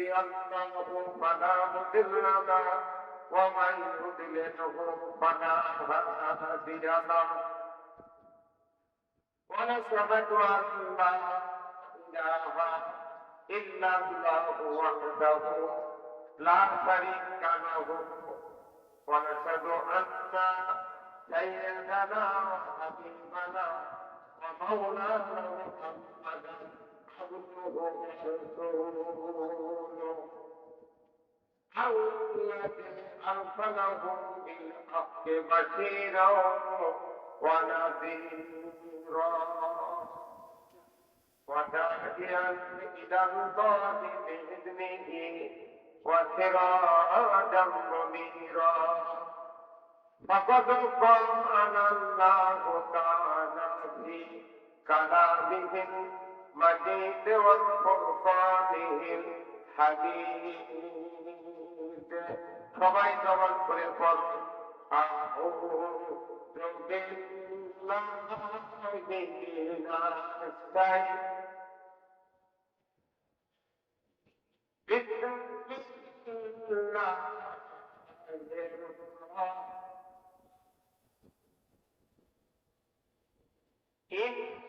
يهديه فلا مضل له ومن يضلله فلا هادي له ونشهد أن لا إله إلا الله وحده لا شريك له ونشهد أن سيدنا وحبيبنا ومولانا محمدا عبده ورسوله الذي أرسله بالحق بشيرا ونذيرا وداعيا إلى الله بإذنه وسراجا منيرا فقد قال الله تعالى في كلامه المجيد والفرقانه الحميد সবাই জবান করে পড় أعوذ بالله من الشيطان بسم الله الرحمن إن الله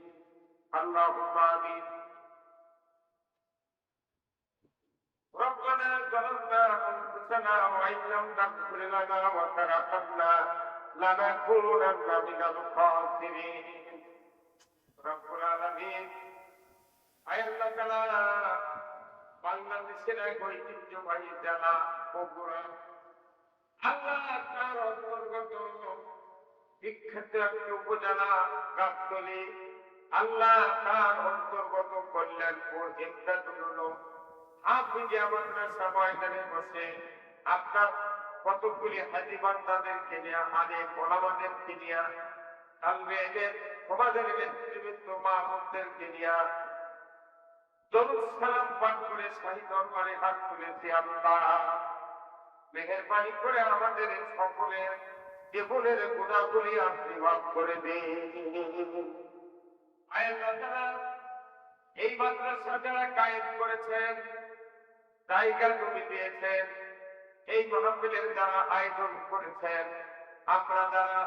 اللهم آمين ربنا ظلمنا أنفسنا وإن لم تغفر لنا وترحمنا لنكونن من الخاسرين رب العالمين আয় আল্লাহ তাআলা বাংলাদেশের এক ঐতিহ্যবাহী জেলা বগুড়া আল্লাহ তার অন্তর্গত বিখ্যাত একটি উপজেলা গাবতলী আল্লাহ তার অন্তর্গত কল্যাণপুর আপনি যে আমাদের সবাইদারে বসে আপনার কতগুলি হাজি বান্দাদেরকে নিয়ে, আলে পোলামাদেরকে নিয়ে আলবে এদের সমাজের নেতৃবৃন্দ মা বোনদেরকে নিয়ে দরুদ সালাম পাঠ করে, শাহী দরবারে হাত তুলেছি আল্লাহ। মেহেরবানি করে আমাদের সকলের জীবনের গুণাগুলি আপনি মাফ করে দিন। এই মাদ্রাসা যারা কায়েম করেছেন, জায়গা তুমি দিয়েছেন, এই মহাবিলের যারা আয়োজন করেছেন আমরা যারা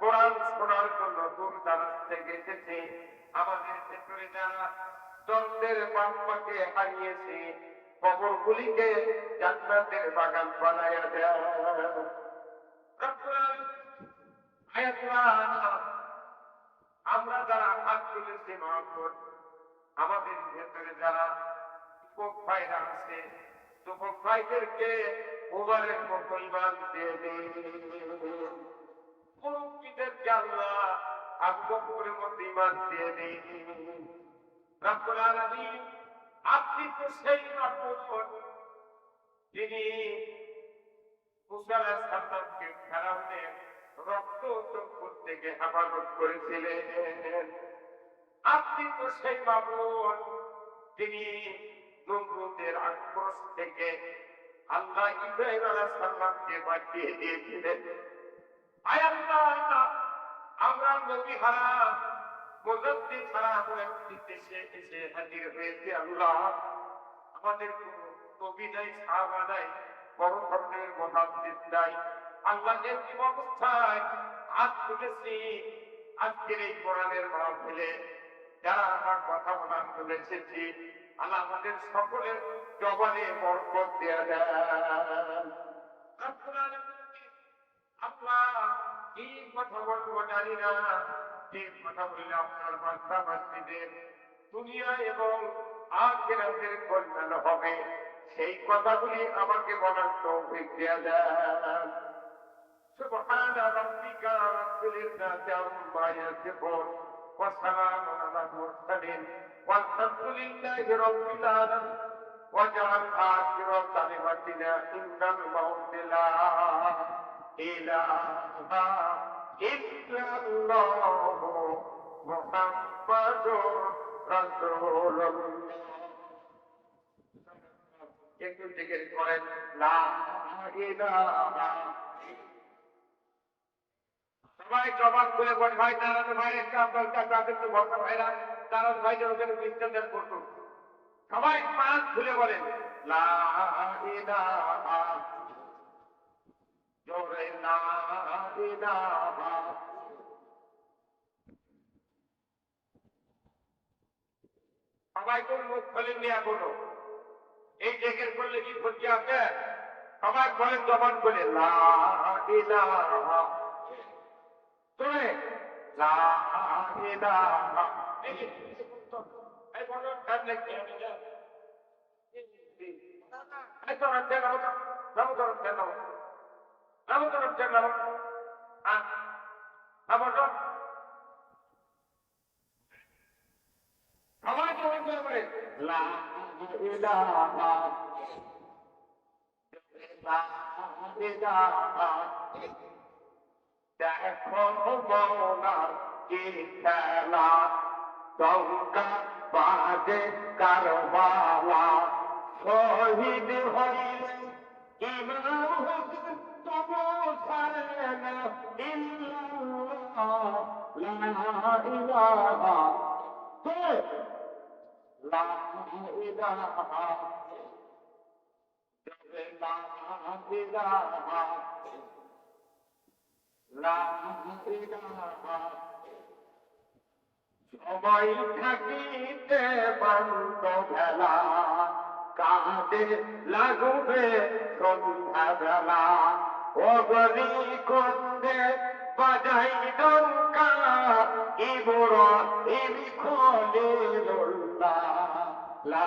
কোরআন শোনার জন্য দূর দারাজ থেকে এসেছি, আমাদের ভেতরে যারা দ্বন্দ্বের বাপ্পাকে হারিয়েছে, কবরগুলিকে জান্নাতের বাগান বানায় দেয়। আমরা যারা হাত তুলেছি মহাপুর আমাদের ভেতরে যারা যুবক আছে দিয়ে দিন। মুরব্বীদেরকে আল্লাহ মতো ইমান দিয়ে রব্বুল আপনি তো সেই মাহবুব যিনি মুসা রক্ত থেকে হেফাজত করেছিলেন। আপনি তো সেই মাহবুব যিনি নমরুদের আক্রোশ থেকে আল্লাহ ইব্রাহিম আলাইহিস সালামকে বাঁচিয়ে দিয়েছিলেন। আমরা নবী হারা এসে হাজির হয়েছে আল্লাহ। আমাদের কোনো নাই, সাহাবা নাই, বড় ধরনের মুজাদ্দিদ নাই। আল্লাহ অবস্থায় আজ তুলেছি আজকের এই কোরআনের মাহফিলে যারা আমার কথা বলার জন্য এসেছি, আল্লাহ আমাদের সকলের জবানে বরকত দিয়ে দেন আল্লাহ কি কথা বলব জানি না। যে কথা বললে আপনার বার্তা বাস্তিদের দুনিয়া এবং আখেরাতের কল্যাণ হবে। সেই কথাগুলি আমাকে বলার তৌফিক দেয়া দেন سبحان ربك رب العزة عما يصفون وسلام على المرسلين والحمد لله رب العالمين واجعل آخر كلمتنا عند الموت لا إله إلا الله محمد رسول الله একটু জিজ্ঞেস করেন লা ইলাহা সবাই জবান খুলে বল ভাই নারায়ণ ভাই, একটা দরকার তাদের তো ভরসা ভাইরা নারায়ণ ভাই, যেন ওখানে বিচ্ছেদ করতো। সবাই পাঁচ খুলে বলেন সবাই কোন মুখ খোলেন নি এখনও? এই ডেকের করলে কি ক্ষতি আছে? সবাই বলেন, জবান করে লা শুনে লা ইলাহা এই এই বড় সামনে কি আমি যা এই তো রাতে নাও নাও তো রাতে নাও নাও তো রাতে নাও নাও তো সবাই তো বলতে পারে লা ইলাহা লা দেখো মৌলার কি খেলা চৌকা বাজে কারবালা শহীদ হইলে ইমাম হোসেন তবু ছাড়ে না লা ইলাহা লা ইলাহা লা ইলাহা সবাই থাকিতে বন্ধ ভেলা কাঁদে লাগবে সন্ধ্যা বেলা অগলি কন্দে বাজাই ডঙ্কা ইবর ইবি খোলে লোল্লা লা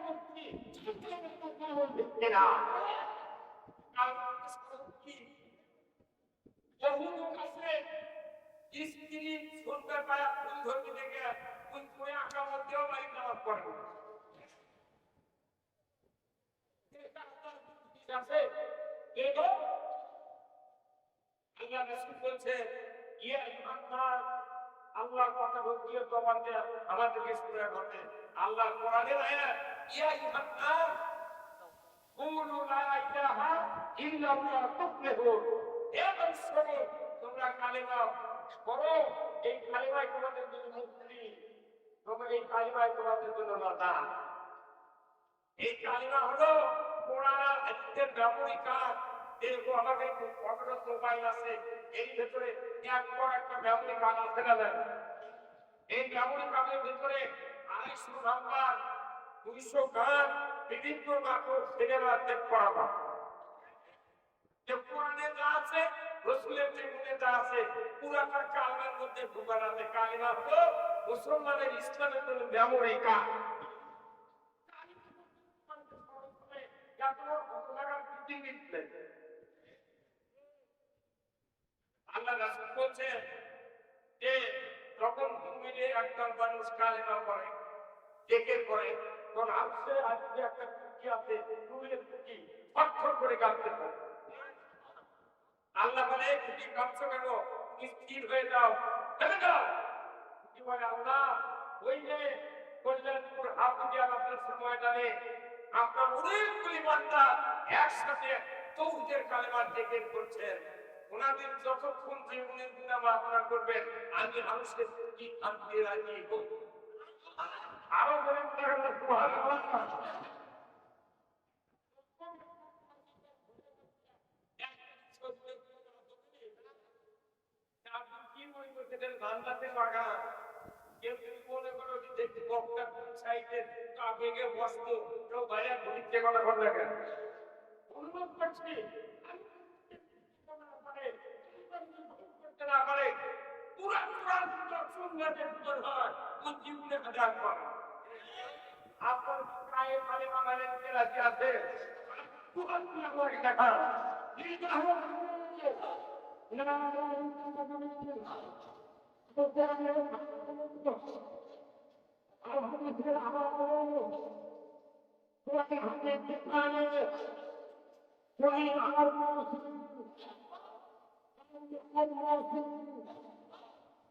মুক্তি। চিন্তা না? কাল মুক্তি বহু লোক আছে স্ত্রী শুনতে পায় ফুল ধরতে দেখে ফুল করে আঁকা মধ্যেও বাড়ি নামাজ পড়ে। আছে কিন্তু আল্লাহ রাসূল বলছে ইয়া আল্লাহর কথা বলতে তোমাকে আমাদেরকে শুনে করতে। আল্লাহ কোরআনের আয়াত, ইয়া ইমানদার কুলু লা ইলাহা ইল্লাল্লাহ তুফলিহুন। হে মানুষরে তোমরা কালিমা পড়ো। এই কালিমায় তোমাদের জন্য মুক্তি তোমরা এই কালিমায় তোমাদের জন্য লতা এই কালিমা হলো কোরআন হাদিসের মেমোরি কার্ড এরকম আমাকে কম্পিউটার মোবাইল আছে। এর ভেতরে এক পর একটা মেমোরি কার্ড আছে না এই মেমোরি কার্ডের ভেতরে আড়াইশো নাম্বার দুইশো গান বিভিন্ন নাটক সিনেমা চেক করা হয়। যে কোরআনে যা আছে রসুলের যে যা আছে পুরাটা কালমার মধ্যে ঢুকার কালিমা হলো মুসলমানের ইসলামের জন্য মেমোরি কার্ড আল্লাহ রাসূল বলছেন যে তখন মিলে একদল মানুষ কালেমা পড়ে ডেকে পড়ে। তখন আসছে আজকে একটা কুকি আছে টুলের কুকি, পাথর করে কাঁদতে পারে। আল্লাহ বলে কুকি কাঁদছো কেন? স্থির হয়ে যাও থেমে যাও। কুকি বলে, আল্লাহ, ওই যে কল্যাণপুর হাফুজিয়া আপনার সময়টা নেই আপনার অনেকগুলি বান্দা একসাথে তৌহিদের কালেমার ডেকে করছেন ওনাদের যতক্ষণ জীবনের দিন আপনারা করবেন, আমি মানুষকে কি শান্তি রাজি আরও বলে সুবহানাল্লাহ আপনি কি করতেছেন ধান্দাতে বাগান কেউ যদি করো দেখতে বক্তার সাইডে আবেগে বসতো, কেউ বাইরে ঘুরিতে কথা কথা কেন আমি করতে না পারে পুরা পুরান সুন্দর সুন্দর হয় কোন জীবনে হাজার পারে আপনার প্রায় মানে বাঙালির রাজি আছে পুরান পুরান দেখা কোরআনের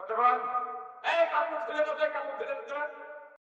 কতক্ষণ এই কাপড় ছেলে কোথায় কাপড় ছেলে কোথায়